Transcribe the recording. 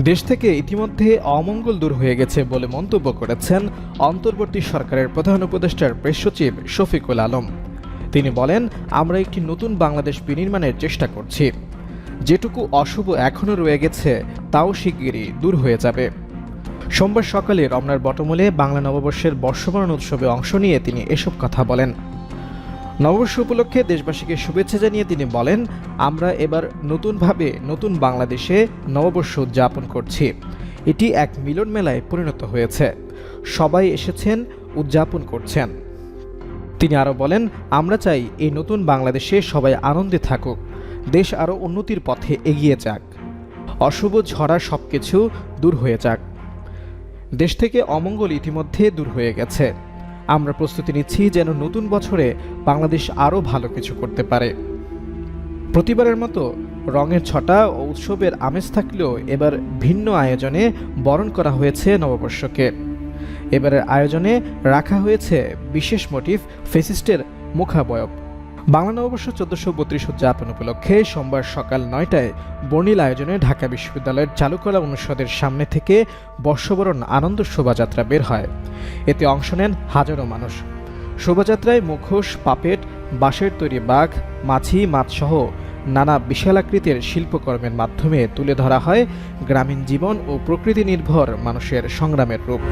দেশ থেকে ইতিমধ্যে অমঙ্গল দূর হয়ে গেছে বলে মন্তব্য করেছেন অন্তর্বর্তী সরকারের প্রধান উপদেষ্টার প্রেস সচিব শফিকুল আলম। তিনি বলেন, আমরা একটি নতুন বাংলাদেশ বিনির্মাণের চেষ্টা করছি। যেটুকু অশুভ এখনও রয়ে গেছে, তাও শিগগিরই দূর হয়ে যাবে। সোমবার সকালে রমনার বটমূলে বাংলা নববর্ষের বর্ষবরণ উৎসবে অংশ নিয়ে তিনি এসব কথা বলেন। নববর্ষ উপলক্ষে দেশবাসীকে শুভেচ্ছা জানিয়ে তিনি বলেন, আমরা এবার নতুনভাবে নতুন বাংলাদেশে নববর্ষ উদযাপন করছি। এটি এক মিলন মেলায় পরিণত হয়েছে। সবাই এসেছেন, উদযাপন করছেন। তিনি আরও বলেন, আমরা চাই এই নতুন বাংলাদেশে সবাই আনন্দে থাকুক। দেশ আরও উন্নতির পথে এগিয়ে যাক। অশুভ ঝরা সব কিছু দূর হয়ে যাক। দেশ থেকে অমঙ্গল ইতিমধ্যে দূর হয়ে গেছে। আমরা প্রস্তুতি নিচ্ছি যেন নতুন বছরে বাংলাদেশ আরও ভালো কিছু করতে পারে। প্রতিবারের মতো রঙের ছটা ও উৎসবের আমেজ থাকলেও এবার ভিন্ন আয়োজনে বরণ করা হয়েছে নববর্ষকে। এবারের আয়োজনে রাখা হয়েছে বিশেষ মোটিভ ফেসিস্টের মুখাবয়ব। বাংলা নববর্ষ চোদ্দশো বত্রিশ উদযাপন উপলক্ষে সোমবার সকাল নয়টায় বর্ণিল আয়োজনে ঢাকা বিশ্ববিদ্যালয়ের চালু করা অনুষদের সামনে থেকে বর্ষবরণ আনন্দ শোভাযাত্রা বের হয়। এতে অংশ নেন হাজারো মানুষ। শোভাযাত্রায় মুখোশ, পাপেট, বাঁশের তৈরি বাঘ, মাছি, মাছসহ নানা বিশাল আকৃতির শিল্পকর্মের মাধ্যমে তুলে ধরা হয় গ্রামীণ জীবন ও প্রকৃতি নির্ভর মানুষের সংগ্রামের রূপ।